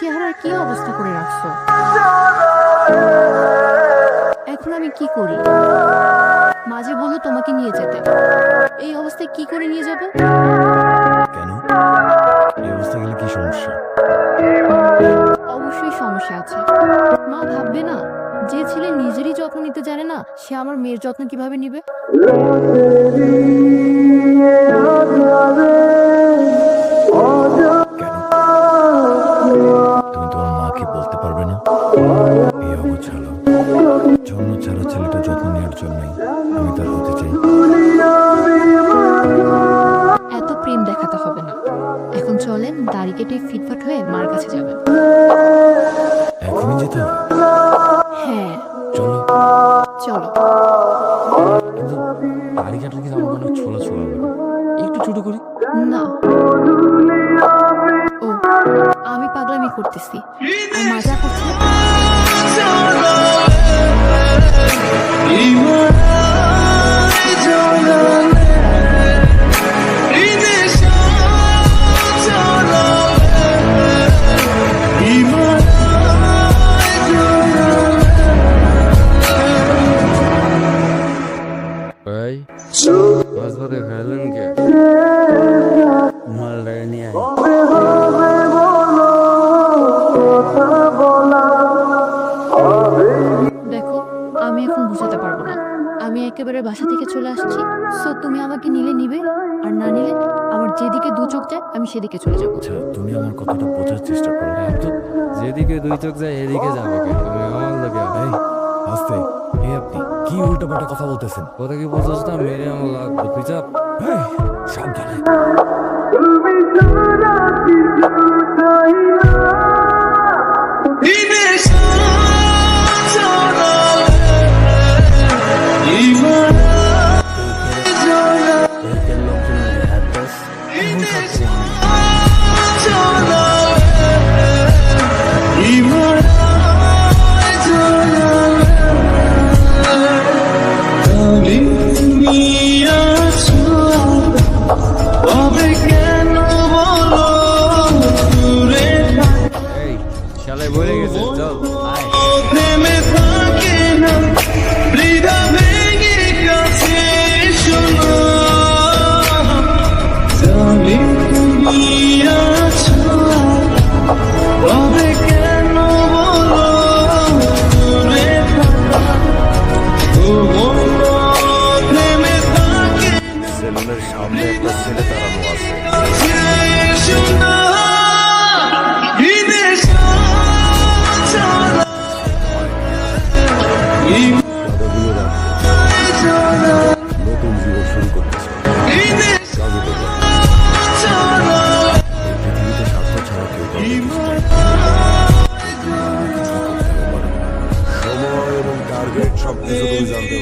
চেহারার কি অবস্থা করে রাখছো? এখন আমি কি করি? মাঝে বলল তোমাকে নিয়ে যেতে। এই অবস্থায় কি করে নিয়ে যাব? কেন? এই অবস্থা গেলে কি সমস্যা? অবশ্যই সমস্যা আছে। মা ভাববে না যে ছেলে নিজেরই যত্ন নিতে জানে না সে আমার মেয়ের যত্ন কীভাবে নিবে? না এই অগোছালো জন্ম ছাড়া ছেলেটা যত্ন নেওয়ার জন্যই আমি তার হতে চাই। এত প্রেম দেখাতে হবে না। এখন চলেন দাড়ি কেটে ফিটফাট হয়ে মার কাছে যাবেন। এখনই যেতে হবে? হ্যাঁ। চলো। চলো। কিন্তু দাড়ি কাটলে কিন্তু আমার অনেক ছোলা ছোলা একটু ছোট করি? না। করতেছি। আর মজা করছে। আমি এখন বুঝাতে পারব না। আমি একেবারে বাসা থেকে চলে আসছি। সো তুমি আমাকে নিলে নিবে আর না নিলে আমার যেদিকে দু চোখ যায় আমি সেদিকে চলে যাব। আচ্ছা তুমি আমার কথাটা বোঝার চেষ্টা করো। হ্যাঁ, তো যেদিকে দুই চোখ যায় এদিকে যাব তুমি আমার লোকে এই আস্তে। এই আপনি কি উল্টাপাল্টা কথা বলতেছেন? কথা কি বলছিস না মেরে আমার লাগবে তুই চাপ। এই, সাবধানে। এদিকের টার্গেট সবকিছু তুমি জানতে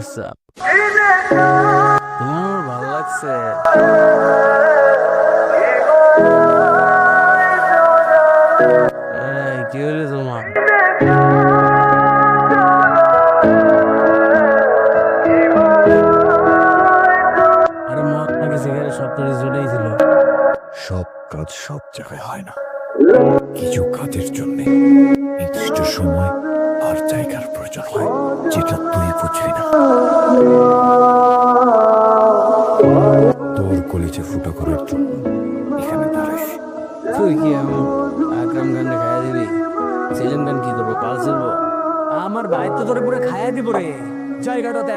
হোয়াটসঅ্যাপ তোমার ভালো লাগছে। কি হলো তোমার? আরে মহাত্মা ছিল। সব কাজ সব জায়গায় হয় না। কিছু কাজের জন্য নির্দিষ্ট সময় আর জায়গার প্রয়োজন হয়। যেটা তুই বুঝবি না। তোর কলেজে ফুটো করার জন্য এখানে দাঁড়াইছি তুই কি এমন আকরাম খানকে খাইয়া দিবি? সেলিম খান কি করব? পাল ছিলবো আমার ভাই তো তোরে পুরো খাইয়া দিব রে। জায়গাটাতে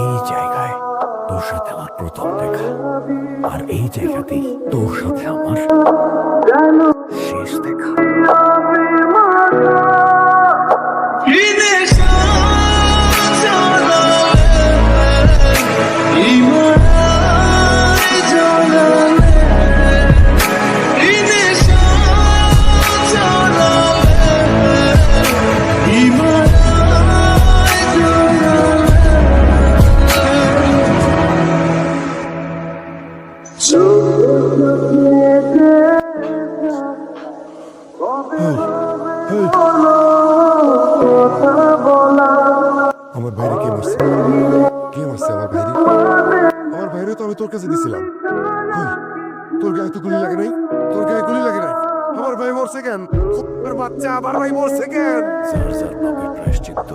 এই জায়গায় তোর সাথে আমার প্রথম দেখা। আর এই জায়গাতেই তোর সাথে আমার শেষ দেখা। আমার ভাইরে কে মারছে? কে মারছে আমার ভাইরে? আমার ভাইরে তো আমি তোর কাছে দিছিলাম। কই তোর গায়ে তো গুলি লাগে নাই? তোর গায়ে গুলি লাগে নাই? আমার ভাই মরছে কেন? আমার বাচ্চা আমার ভাই মরছে কেন? যার যার পাপের প্রায়শ্চিত্ত।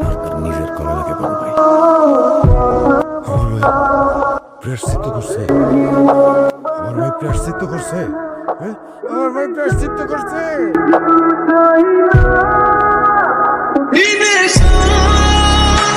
তার তার নিজের করা লাগে বড় ভাই। আমার ভাই প্রায়শ্চিত্ত করছে। আমার ভাই প্রায়শ্চিত্ত করছে। হ্যাঁ? আমার ভাই প্রায়শ্চিত্ত করছে।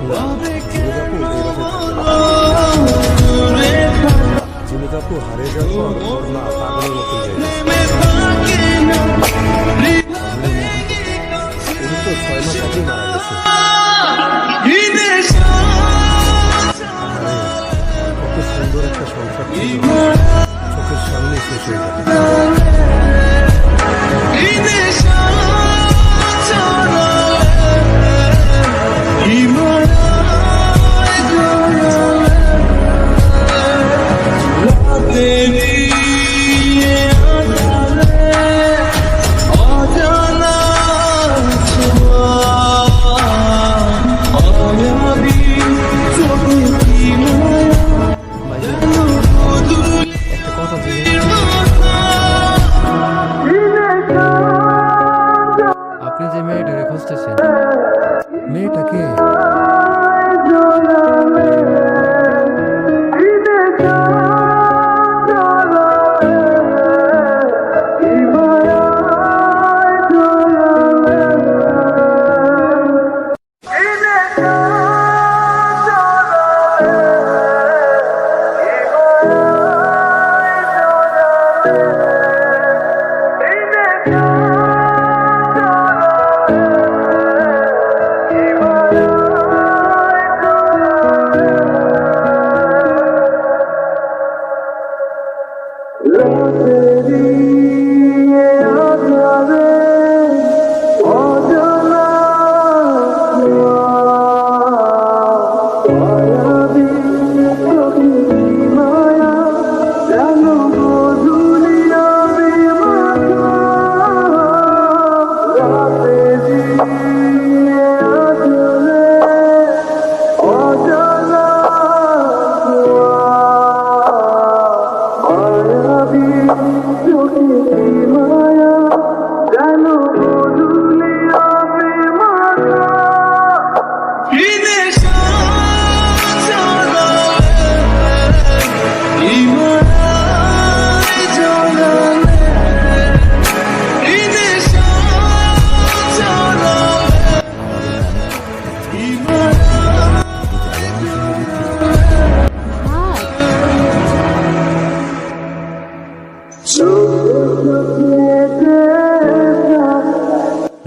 না জিনিকাপু হারিয়ে যাওয়ার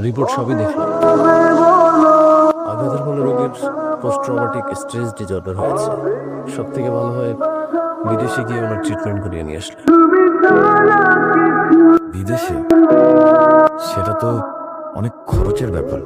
রিপোর্ট সবই দেখলাম আঘাতের ফলে রোগীর পোস্ট ট্রমাটিক স্ট্রেস ডিজর্ডার হয়েছে। সব থেকে ভালো হয় বিদেশে গিয়ে ওনার ট্রিটমেন্ট করিয়ে নিয়ে আসলে। বিদেশে? সেটা তো অনেক খরচের ব্যাপার।